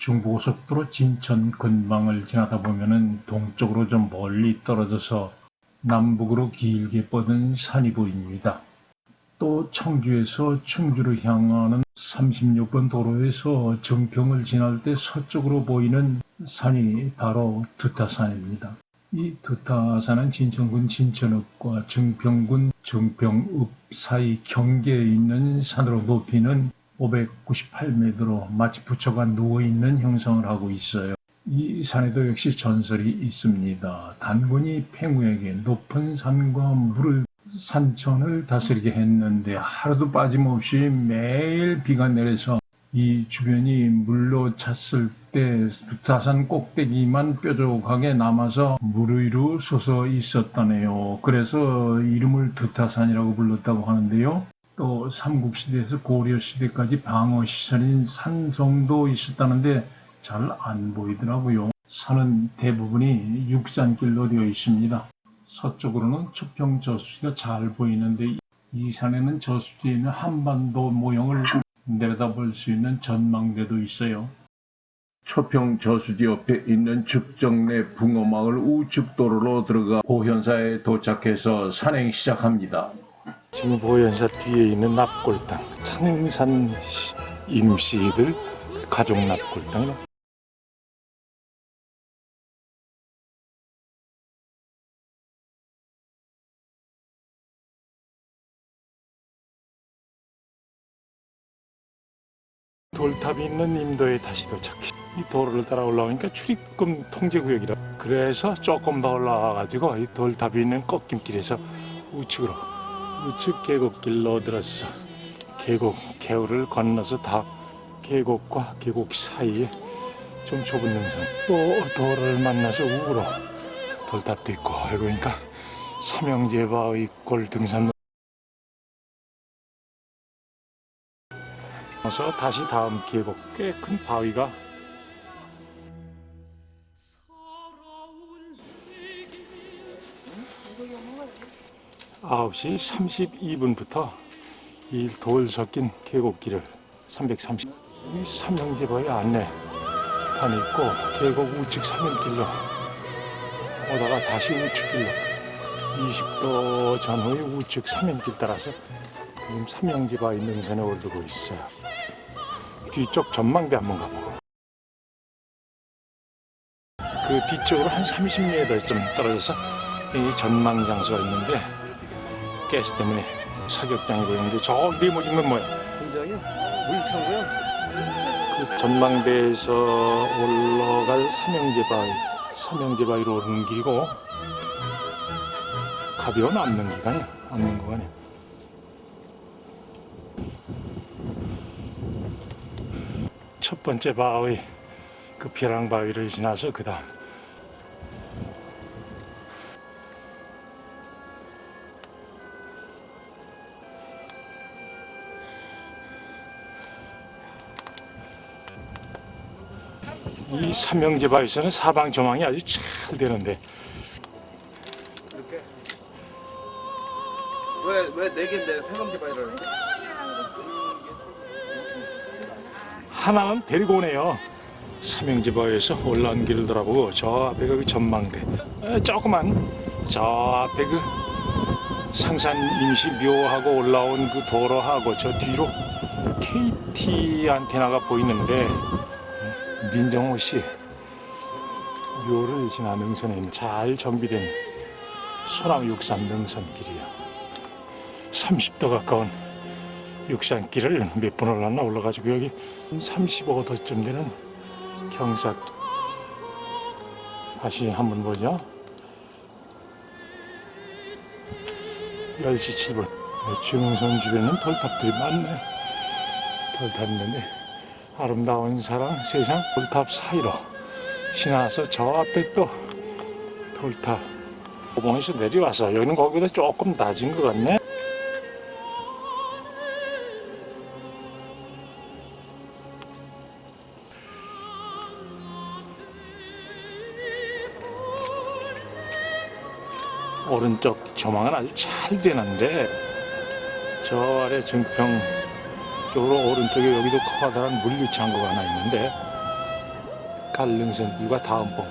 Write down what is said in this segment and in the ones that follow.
중부고속도로 진천 근방을 지나다 보면은 동쪽으로 좀 멀리 떨어져서 남북으로 길게 뻗은 산이 보입니다. 또 청주에서 충주로 향하는 36번 도로에서 정평을 지날 때 서쪽으로 보이는 산이 바로 두타산입니다. 이 두타산은 진천군 진천읍과 정평군 정평읍 사이 경계에 있는 산으로 높이는 598m로 마치 부처가 누워있는 형상을 하고 있어요. 이 산에도 역시 전설이 있습니다. 단군이 팽우에게 높은 산과 물을 산천을 다스리게 했는데 하루도 빠짐없이 매일 비가 내려서 이 주변이 물로 찼을 때 두타산 꼭대기만 뾰족하게 남아서 무르이로 솟아 있었다네요. 그래서 이름을 두타산이라고 불렀다고 하는데요. 또 삼국시대에서 고려시대까지 방어시설인 산성도 있었다는데 잘 안 보이더라고요. 산은 대부분이 육산길로 되어 있습니다. 서쪽으로는 초평 저수지가 잘 보이는데 이 산에는 저수지에 있는 한반도 모형을 내려다볼 수 있는 전망대도 있어요. 초평 저수지 옆에 있는 죽정내 붕어마을 우측 도로로 들어가 보현사에 도착해서 산행 시작합니다. 보현사 뒤에 있는 납골당 창산 시- 임시들 가족 납골당이네. 돌탑이 있는 임도에 다시 도착해. 이 도로를 따라 올라오니까 출입금 통제구역이라. 그래서 조금 더 올라와가지고 이 돌탑이 있는 꺾임길에서 우측으로 우측 계곡길로 들어서 계곡 개울을 건너서 다 계곡과 계곡 사이에 좀 좁은 능선 또 도로를 만나서 우로 돌탑도 있고 알고 보니까 삼형제바의 골 등산 어서 다시 다음 계곡 꽤 큰 바위가 9시 32분부터 이 돌 섞인 계곡길을 330, 이 삼형제바위 안내판이 있고 계곡 우측 삼형길로 오다가 다시 우측길로 20도 전후의 우측 삼형길 따라서 지금 삼형제바위 능선에 오르고 있어요. 뒤쪽 전망대 한번 가보고 그 뒤쪽으로 한 30m 좀 떨어져서 이 전망 장소가 있는데 가스 때문에 사격장이 보이는데 저 네모진 건 뭐야? 굉장히 물창고요. 그 전망대에서 올라갈 삼형제 바위 삼형제 바위로 오르는 길이고 가벼운 압는 기간이야 압는 구간이야 첫 번째 바위 그 벼랑 바위를 지나서 그 다음 이 삼형제 바위에서는 사방 조망이 아주 잘 되는데 이렇게. 왜왜 네 개인데 세 바이를 이렇게? 하나는 데리고 오네요. 삼형제 바위에서 올라온 길을 돌아보고 저 앞에 그 전망대 에, 조그만 저 앞에 그 상산 임시 묘하고 올라온 그 도로하고 저 뒤로 KT 안테나가 보이는데 민정호 씨 묘를 지나 능선에 있는 잘 정비된 소나무 육산 능선길이야. 30도 가까운 육산길을 몇 번 올랐나 올라가지고 여기 35도쯤 되는 경사 다시 한번 보죠. 10시 7분 중흥선 주변은 돌탑들이 많네. 돌탑 있는데 아름다운 사랑 세상 돌탑 사이로 지나서 저 앞에 또 돌탑 오봉에서 내려와서 여기는 거기보다 조금 낮은 것 같네. 오른쪽 조망은 아주 잘 되는데 저 아래 증평 쪽으로 오른쪽에 여기도 커다란 물류 창고가 하나 있는데 갈릉선길과 다음 봉.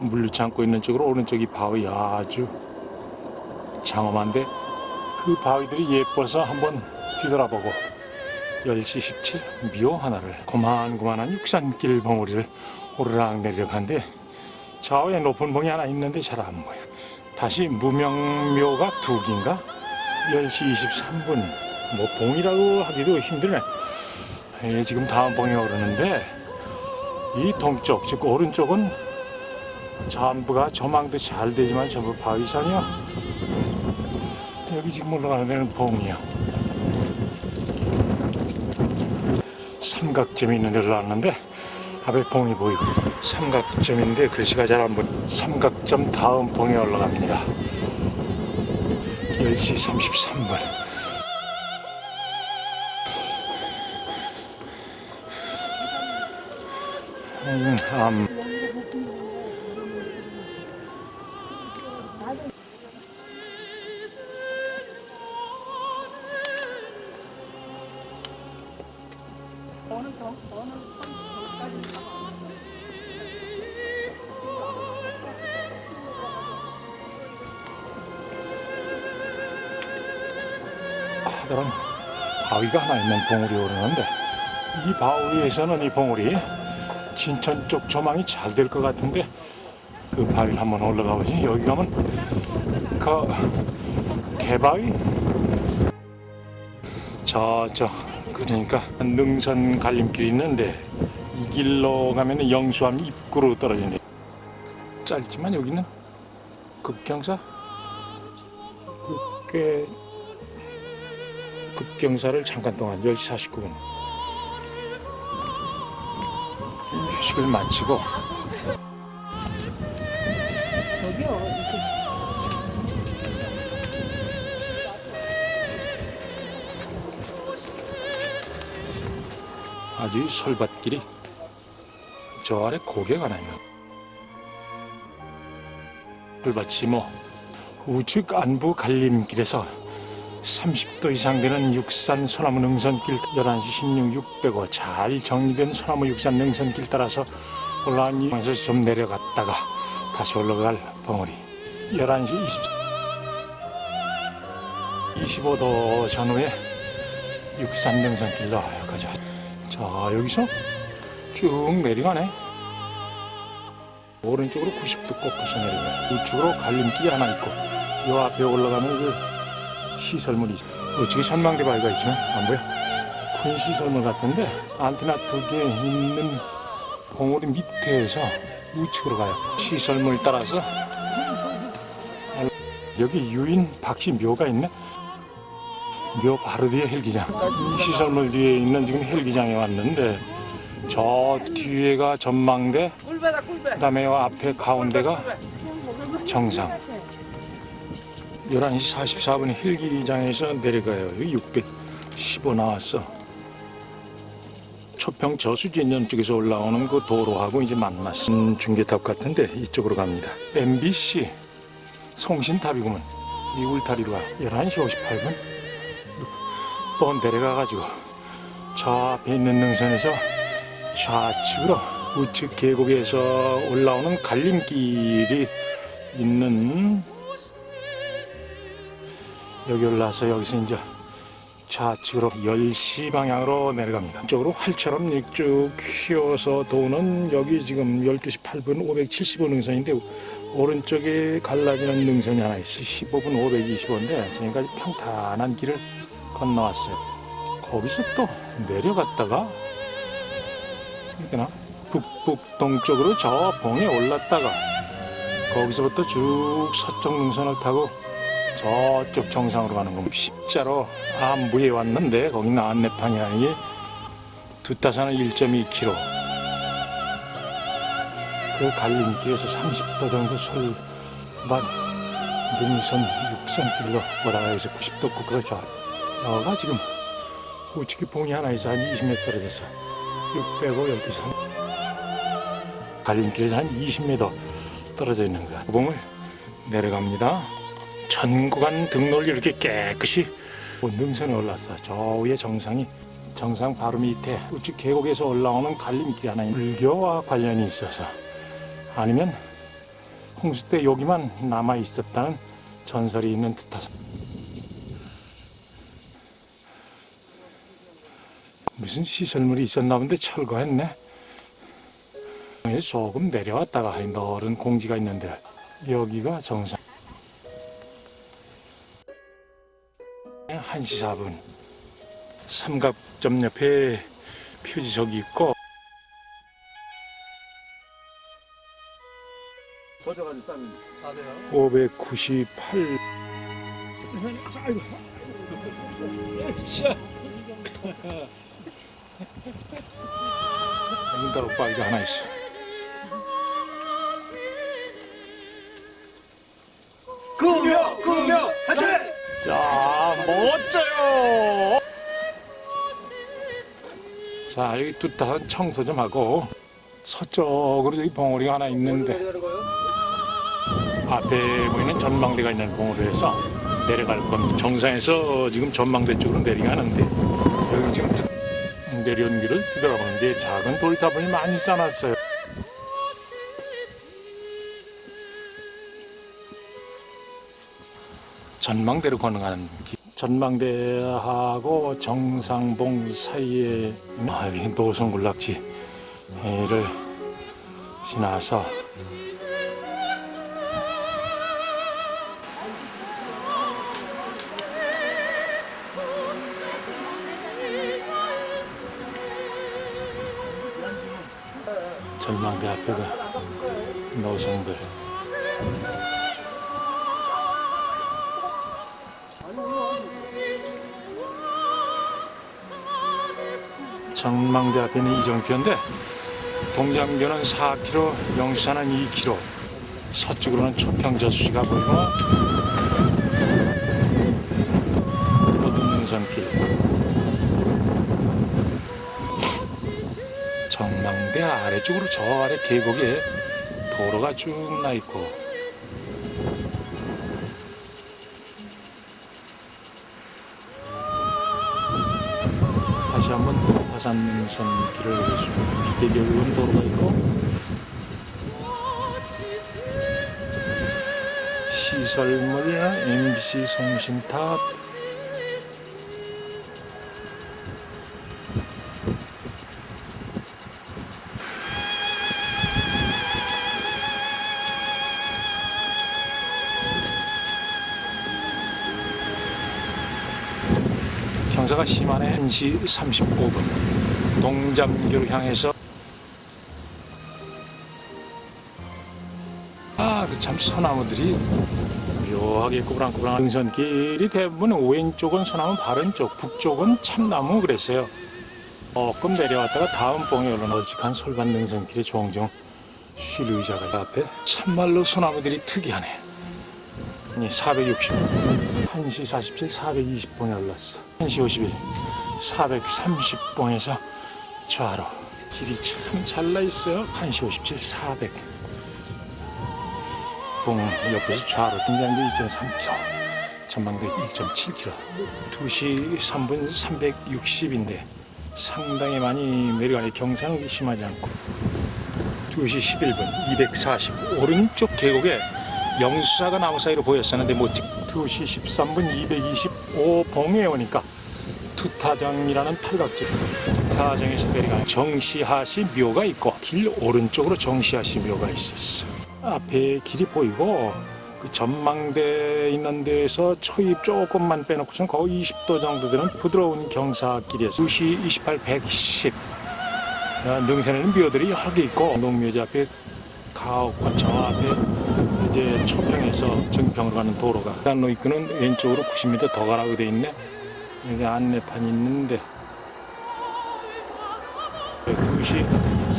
물류치 않고 있는 쪽으로 오른쪽이 바위 아주 장엄한데 그 바위들이 예뻐서 한번 뒤돌아보고 10시 17 미호 하나를 고만고만한 육산길 봉우리를 오르락 내리락 하는데 좌우에 높은 봉이 하나 있는데 잘 안 보여 다시 무명묘가 두 개인가? 10시 23분. 뭐 봉이라고 하기도 힘드네. 예, 지금 다음 봉이 오르는데 이 동쪽 즉 오른쪽은 전부가 조망도 잘 되지만 전부 바위산이야 여기 지금 올라가는 데는 봉이야 삼각점이 있는 데로 나왔는데 앞에 봉이 보이고 삼각점인데 글씨가 잘 안 보여. 삼각점 다음 봉에 올라갑니다. 10시 33분. 음, 암. 커다란 바위가 하나 있는 봉우리 오르는데 이 바위에서는 이 봉우리 진천 쪽 조망이 잘 될 것 같은데 그 바위를 한번 올라가 보지 여기 가면 그 개바위? 저저 그러니까 능선 갈림길이 있는데 이 길로 가면은 영수암 입구로 떨어진대 짧지만 여기는 급경사? 꽤 급경사를 잠깐 동안 10시 49분. 휴식을 마치고. 아주 솔밭길이 저 아래 고개가 있는 솔밭이 뭐 우측 안부 갈림길에서 30도 이상 되는 육산 소나무 능선길 11시 16 605잘 정리된 소나무 육산 능선길 따라서 올라간 이에서 좀 내려갔다가 다시 올라갈 벙어리. 11시 20 25도 전후에 육산 능선길로 왔자 여기서 쭉 내려가네. 오른쪽으로 90도 꺾어서 내려가 우측으로 갈림길이 하나 있고 요 앞에 올라가는 그 시설물이 있- 우측에 전망대 바위가 있지만 안 보여? 큰 시설물 같은데 안테나 두 개 있는 봉우리 밑에서 우측으로 가요. 시설물 따라서. 여기 유인 박씨 묘가 있네. 묘 바로 뒤에 헬기장. 이 시설물 뒤에 있는 지금 헬기장에 왔는데 저 뒤에가 전망대. 그다음에 요 앞에 가운데가 정상 11시 44분에 헬기장에서 내려가요. 여기 615 나왔어. 초평 저수지 있는 쪽에서 올라오는 그 도로하고 이제 만났어. 음, 중계탑 같은데 이쪽으로 갑니다. MBC 송신탑이구먼. 이 울타리로 가 11시 58분? 또 내려가가지고 저 앞에 있는 능선에서 좌측으로 우측 계곡에서 올라오는 갈림길이 있는 여기 올라서 여기서 이제 좌측으로 10시 방향으로 내려갑니다. 이쪽으로 활처럼 쭉 휘어서 도는 여기 지금 12시 8분 575 능선인데 오른쪽에 갈라지는 능선이 하나 있어 15분 525인데 지금까지 평탄한 길을 건너왔어요. 거기서 또 내려갔다가 이렇게나 북북 동쪽으로 저 봉에 올랐다가 거기서부터 쭉 서쪽 능선을 타고 저쪽 정상으로 가는 겁니다. 십자로 안부에 왔는데 거기는 안내판이 아니기 두타산은 1.2km 그 갈림길에서 30도 정도 솔밭 능선 육산길로 올라가서 90도 꺾어서 저 여가 지금 우측에 봉이 하나 있어. 한 20m 떨어져서 605, 12, 3 갈림길에서 한 20m 떨어져 있는 거야. 봉을 내려갑니다 전 구간 등로를 이렇게 깨끗이 뭐 능선에 올랐어 저 위에 정상이 정상 바로 밑에 우측 계곡에서 올라오는 갈림길이 하나 불교와 관련이 있어서 아니면 홍수 때 여기만 남아 있었다는 전설이 있는 듯하다. 무슨 시설물이 있었나 본데 철거했네. 조금 내려왔다가 너른 공지가 있는데 여기가 정상. 1시 4분. 삼각점 옆에 표지석이 있고. 거저가지고 싼598 응다로바위가 하나 있어. 구명 구명 하여튼 자, 멋져요. 자, 여기 뚜렷한 청소 좀 하고 서쪽으로 여기 봉우리가 하나 있는데? 앞에 보이는 전망대가 있는 봉우리에서 내려갈 겁니다. 정상에서 지금 전망대 쪽으로 내려가는데 여기 지금 뚜- 내려온 길을 뒤돌아보는데 작은 돌탑을 많이 쌓아놨어요. 전망대로 건너가는 길. 전망대하고 정상봉 사이에 아, 여기 노선 군락지를 지나서 전망대 앞에가 노선들 전망대 앞에는 이정표인데 동장교는 4km, 영수산은 2km 서쪽으로는 초평저수지가 보이고 호둔능선길 전망대 아래쪽으로 저 아래 계곡에 도로가 쭉 나 있고 다시 한번 화산능선 길을 보겠습니다. 기대교군 도로가 있고. 시설물 MBC 송신탑 경사가 심하네. 1시 35분. 동잠교를 향해서. 아 그 참 소나무들이 묘하게 꾸불랑꾸불랑. 등선길이 대부분 왼쪽은 소나무 바른쪽 북쪽은 참나무 그랬어요. 조금 내려왔다가 다음 봉에 올라 널찍한 솔밭 능선길에 종종 쉴 의자가 앞에 참말로 소나무들이 특이하네. 460 1시 47, 420봉에 올랐어 1시 51, 430봉에서 좌로. 길이 참 잘나 있어요. 1시 57, 400 봉 옆에서 좌로 등장도 2.3km 전망대 1.7km 2시 3분 360인데 상당히 많이 내려가니 경사는 심하지 않고. 2시 11분 240 오른쪽 계곡에 영수사가 나무 사이로 보였었는데 못 찍. 2시 13분 225 봉에 오니까 투타정이라는 팔각지 투타정에서 내려가는 정시하시 묘가 있고 길 오른쪽으로 정시하시 묘가 있었어. 앞에 길이 보이고 그 전망대 있는 데에서 초입 조금만 빼놓고선 거의 20도 정도 되는 부드러운 경사길이었어. 2시 28, 110 어, 능선에는 묘들이 여러 개 있고 농묘지 앞에 가옥과 저 앞에 이제 초평에서 정평으로 가는 도로가 단로 입구는 왼쪽으로 90m 더 가라고 돼 있네. 여기 안내판이 있는데. 2시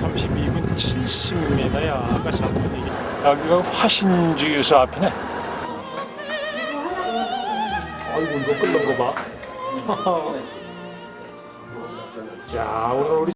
32분 70m야. 아까 잠깐 얘기 여기가 화신주유소 앞이네. 아이고 이거 끓는 거봐. 자 오늘 우리